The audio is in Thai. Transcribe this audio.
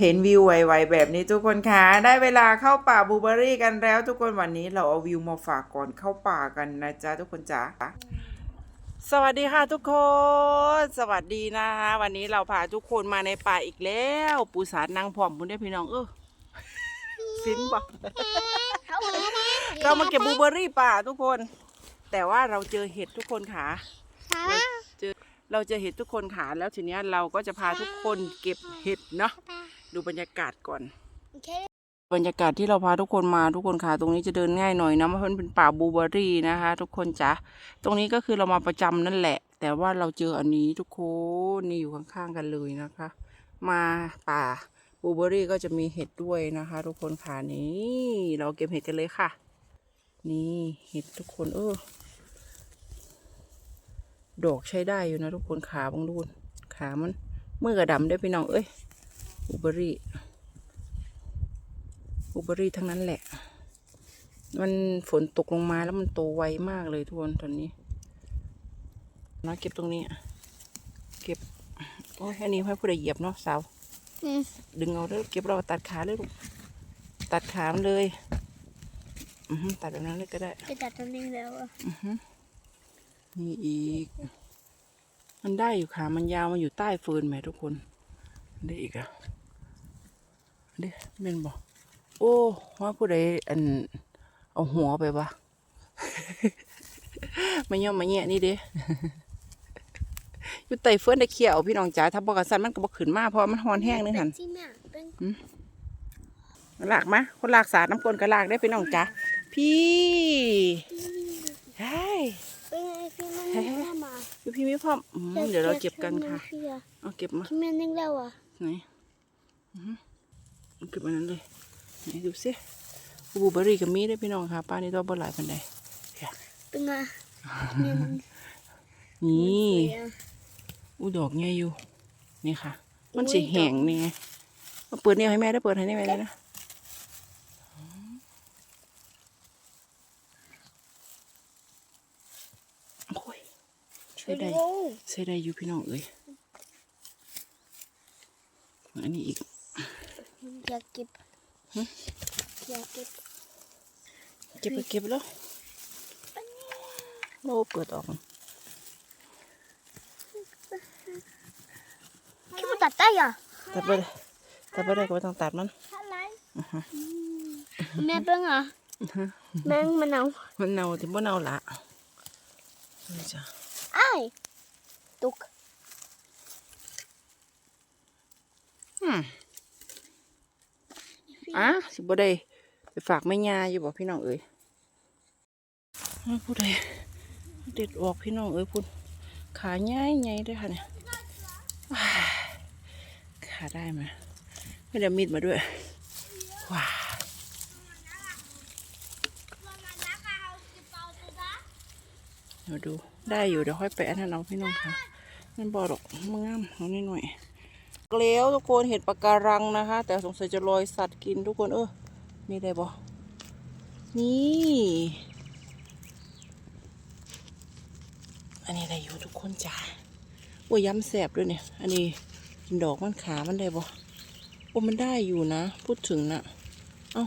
เห็นวิวไวๆแบบนี้ทุกคนคะได้เวลาเข้าป่าบลูเบอรี่กันแล้วทุกคนวันนี้เราเอาวิวมาฝากก่อนเข้าป่ากันนะจ๊ะทุกคนจ๋าสวัสดีค่ะทุกคน สวัสดีนะคะวันนี้เราพาทุกคนมาในป่าอีกแล้ว ปูสารนางผอมคุณได้อพี่น้องเออฟินปะเรามาเก็บบลูเบอรี่ป่าทุกคน แต่ว่าเราเจอเห็ดทุกคนค่ะ เราเจอเราเจอเห็ดทุกคนค่ะแล้วทีเนี้ยเราก็จะพาทุกคนเก็บเห็ดเนาะดูบรรยากาศก่อน บรรยากาศที่เราพาทุกคนมาทุกคนค่ะตรงนี้จะเดินง่ายหน่อยนะเพราะมันเป็นป่าบลูเบอรี่นะคะ ทุกคนจ้ะตรงนี้ก็คือเรามาประจำนั่นแหละ แต่ว่าเราเจออันนี้ทุกคนนี่อยู่ข้างๆกันเลยนะคะ มาป่าบลูเบอรี่ก็จะมีเห็ดด้วยนะคะ ทุกคนค่ะนี่เราเก็บเห็ดกันเลยค่ะ นี่เห็ดทุกคนเออ ดอกใช้ได้อยู่นะทุกคนขาบางดูนขามันมือกระดำได้อพี่น้องเอ้ยบลูเบอรี่บลูเบอรี่ทั้งนั้นแหละ มันฝนตกลงมาแล้วมันโตไวมากเลยทุกคนตอนนี้น้อยเก็บตรงนี้อะเก็บโอ้ยอันนี้ให้ผู้ใดเหยียบเนาะสาวดึงเอาเด้อเก็บเราตัดขาเลยลูกตัดขามันเลยอือหือตัดแบบนั้นเลยก็ได้จะตัดตรงนี้แล้วอะอือหือ นี่อีก มันได้อยู่ขามันยาวมันอยู่ใต้เฟิร์นแหมทุกคน ได้อีกอะเด้เม่นบอกโอ้ว่าผู้ใดอันเอาหัวไปวะมาย่อมมาแง่นี่เด้อยู่ไต่เฟิร์นได้เขียวพี่น้องจ๋าถ้าบอกกันสันมันก็บอกขึ้นมาเพราะว่ามันหอนแห้งนึงหันเป็นที่แม่เป็นลากมาคนลากสาดน้ำกลนก็ลากได้พี่น้องจ๋าพี่ใช่ เป็นไงพี่มัน เฮ้ยนึงแล้วมาพี่พี่ไม่พร้อมอืมเดี๋ยวเราเก็บกันค่ะพี่อะเอาเก็บมาพี่แม่นึงแล้วอะไหนอือหือเอาเก็บอันนั้นเลย ไหนดูสิบลูเบอร์รี่กับมีได้อพี่น้องค่ะ ป้านี่ต้องบ่หลายปันใดเป็นไงแม่นึงนี่สวยอะอู้ดอกไงอยู่ นี่ค่ะ มันสีแห้งนี่ไงมาเปิดเนี่ยให้แม่ได้เปิดให้แม่เลยนะโอ้ยใช้ได้โอ้ใช้ได้อยู่พี่น้องเอ้ยอันนี้อีกอยากเก็บอยากเก็บเก็บไปเก็บแล้วโอ้เปิดออกคิดว่าตัดได้อะตัดไปเลยตัดไปได้ก็ไม่ต้องตัดมันอะไรแม่เป็นไงแม่งมันเอามันเน่าถึงบ่เน่าละนี่จ้ะ ไอ้ายตุกอืมอะสิบ่ได้ไปฝากแม่ยาอยู่บอกพี่น้องเอ้ยอ้าวผู้ใดเด็ดออกพี่น้องเอ้ยพุ่นขาใหญ่ใหญ่ด้วยค่ะเนี่ยว้ายขาได้ไหมไม่ได้เอามีดมาด้วยว้า มาดูได้อยู่เดี๋ยวค่อยไปอันนั้นเอาพี่น้องค่ะมันบอดอกมันงามเอานิดหน่อยเกลียวทุกคนเห็ดปะการังนะคะ แต่สงสัยจะลอยสัตว์กินทุกคนเออมีได้บ่นี่อันนี้ได้อยู่ทุกคนจ้าโอ้ยย้ำแสบด้วยเนี่ย อันนี้ดอกมันขามันได้บ่โอ้มันได้อยู่นะ พูดถึงนะเอ้า